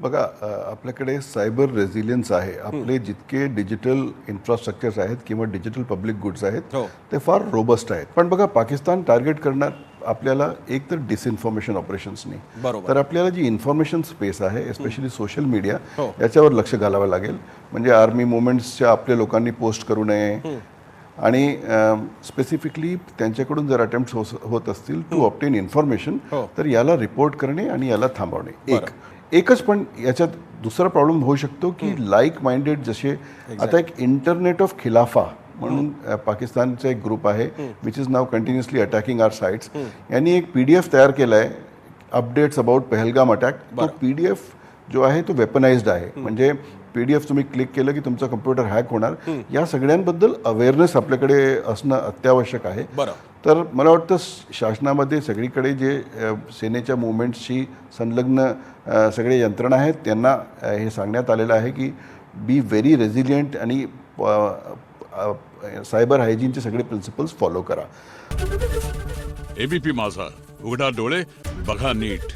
बघा आपल्याकडे cyber resilience आहे. आपले जितके डिजिटल इन्फ्रास्ट्रक्चर्स आहेत किंवा डिजिटल पब्लिक गुड्स आहेत हो. ते फार रोबस्ट आहेत. पण बघा पाकिस्तान टार्गेट करणार आपल्याला एक तर डिसइन्फॉर्मेशन ऑपरेशन्सनी. तर आपल्याला जी इन्फॉर्मेशन स्पेस आहे एस्पेशली सोशल मीडिया. याच्यावर लक्ष घालावं लागेल. म्हणजे आर्मी मुवमेंट्सच्या आपल्या लोकांनी पोस्ट करू नये. आणि स्पेसिफिकली त्यांच्याकडून जर अटेम्प्ट होत असतील टू ऑप्टेन इन्फॉर्मेशन. तर याला रिपोर्ट करणे आणि याला थांबवणे. एक. एकच पण याच्यात दुसरा प्रॉब्लेम होऊ शकतो की लाईक माइंडेड जसे आता एक इंटरनेट ऑफ खिलाफा म्हणून पाकिस्तानचा एक ग्रुप आहे विच इज नाव कंटिन्युअसली अटॅकिंग आर साईट्स यांनी एक पी डी एफ तयार केला आहे अपडेट्स अबाउट पहलगाम अटॅक तो पी डी एफ जो आहे तो वेपनाइज्ड आहे. म्हणजे पी डी एफ तुम्ही क्लिक केलं की तुमचा कम्प्युटर हॅक होणार. या सगळ्यांबद्दल अवेअरनेस आपल्याकडे असणं अत्यावश्यक आहे. तर मला वाटतं शासनामध्ये सगळीकडे जे सेनेच्या मुवमेंट्सशी संलग्न सगळे यंत्रणा आहेत त्यांना हे सांगण्यात आलेलं आहे की बी व्हेरी रेझिलियंट आणि सायबर हायजीनचे सगळे प्रिन्सिपल्स फॉलो करा. एबीपी माझा. उघडा डोळे बघा नीट.